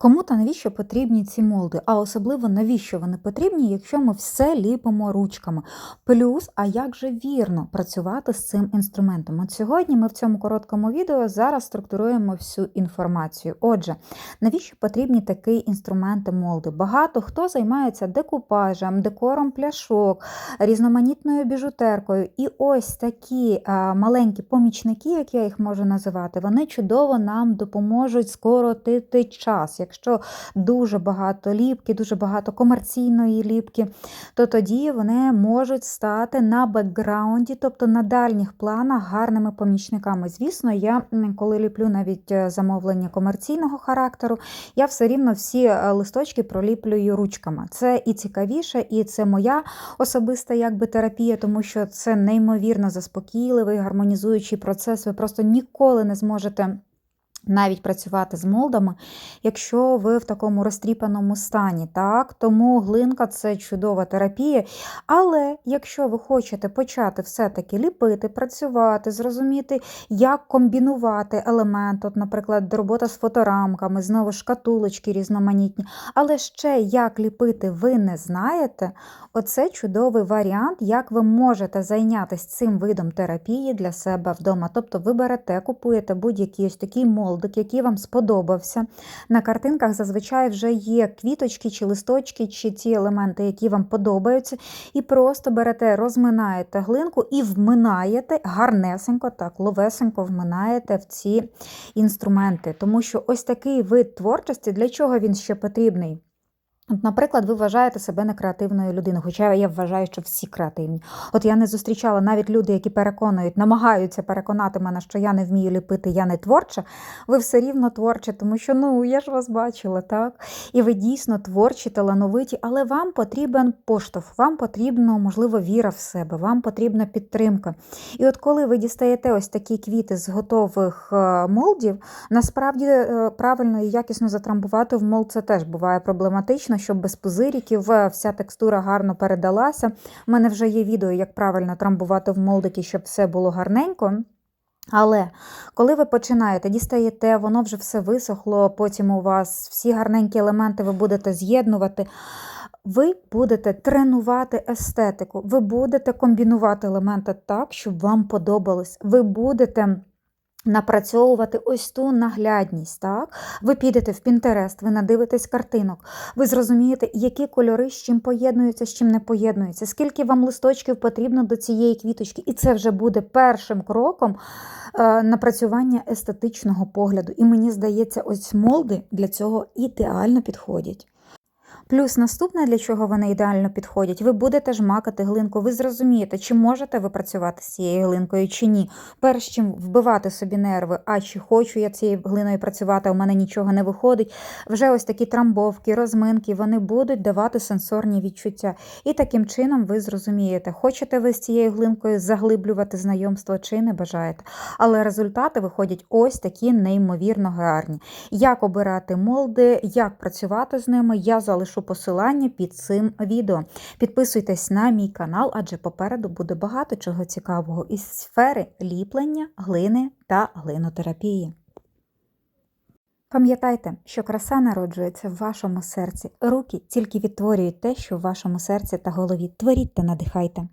Кому та навіщо потрібні ці молди? А особливо навіщо вони потрібні, якщо ми все ліпимо ручками? Плюс, а як же вірно працювати з цим інструментом? От сьогодні ми в цьому короткому відео зараз структуруємо всю інформацію. Отже, навіщо потрібні такі інструменти молди? Багато хто займається декупажем, декором пляшок, різноманітною біжутеркою. І ось такі а, маленькі помічники, як я їх можу називати, вони чудово нам допоможуть скоротити час. Якщо дуже багато ліпки, дуже багато комерційної ліпки, то тоді вони можуть стати на бекграунді, тобто на дальніх планах гарними помічниками. Звісно, я коли ліплю навіть е, замовлення комерційного характеру, я все рівно всі е, листочки проліплюю ручками. Це і цікавіше, і це моя особиста якби терапія, тому що це неймовірно заспокійливий, гармонізуючий процес. Ви просто ніколи не зможете навіть працювати з молдами, якщо ви в такому розтріпаному стані. Так? Тому глинка це чудова терапія. Але якщо ви хочете почати все-таки ліпити, працювати, зрозуміти, як комбінувати елемент, от, наприклад, робота з фоторамками, знову шкатулочки різноманітні, але ще як ліпити ви не знаєте, оце чудовий варіант, як ви можете зайнятися цим видом терапії для себе вдома. Тобто ви берете, купуєте будь-який ось такий молд, молдик, який вам сподобався. На картинках зазвичай вже є квіточки чи листочки, чи ті елементи, які вам подобаються. І просто берете, розминаєте глинку і вминаєте гарнесенько, так, ловесенько вминаєте в ці інструменти. Тому що ось такий вид творчості, для чого він ще потрібний? От, Наприклад, ви вважаєте себе некреативною людиною, хоча я вважаю, що всі креативні. От я не зустрічала навіть люди, які переконують, намагаються переконати мене, що я не вмію ліпити, я не творча. Ви все рівно творчі, тому що ну я ж вас бачила, так? І ви дійсно творчі, талановиті, але вам потрібен поштовх, вам потрібна, можливо, віра в себе, вам потрібна підтримка. І от коли ви дістаєте ось такі квіти з готових е, молдів, насправді е, правильно і якісно затрамбувати в молд це теж буває проблематично щоб без пузиріків е, вся текстура гарно передалася. У мене вже є відео, як правильно трамбувати в молдики, щоб все було гарненько. Але коли ви починаєте, дістаєте, воно вже все висохло, потім у вас всі гарненькі елементи ви будете з'єднувати. Ви будете тренувати естетику, ви будете комбінувати елементи так, щоб вам подобалось. Ви будете Напрацьовувати ось ту наглядність. так? Ви підете в Пінтерест, ви надивитесь картинок, ви зрозумієте, які кольори з чим поєднуються, з чим не поєднуються, скільки вам листочків потрібно до цієї квіточки. І це вже буде першим кроком е, напрацювання естетичного погляду. І мені здається, ось молди для цього ідеально підходять. Плюс наступне, для чого вони ідеально підходять, ви будете жмакати глинку, ви зрозумієте, чи можете ви працювати з цією глинкою, чи ні. Перш чим вбивати собі нерви, а чи хочу я цією глиною працювати, а у мене нічого не виходить. Вже ось такі трамбовки, розминки, вони будуть давати сенсорні відчуття. І таким чином ви зрозумієте, хочете ви з цією глинкою заглиблювати знайомство чи не бажаєте. Але результати виходять ось такі неймовірно гарні. Як обирати молди, як працювати з ними, я залишу залишу посилання під цим відео. Підписуйтесь на мій канал, адже попереду буде багато чого цікавого із сфери ліплення, глини та глинотерапії. Пам'ятайте, що краса народжується в вашому серці. Руки тільки відтворюють те, що в вашому серці та голові. Творіть та надихайте.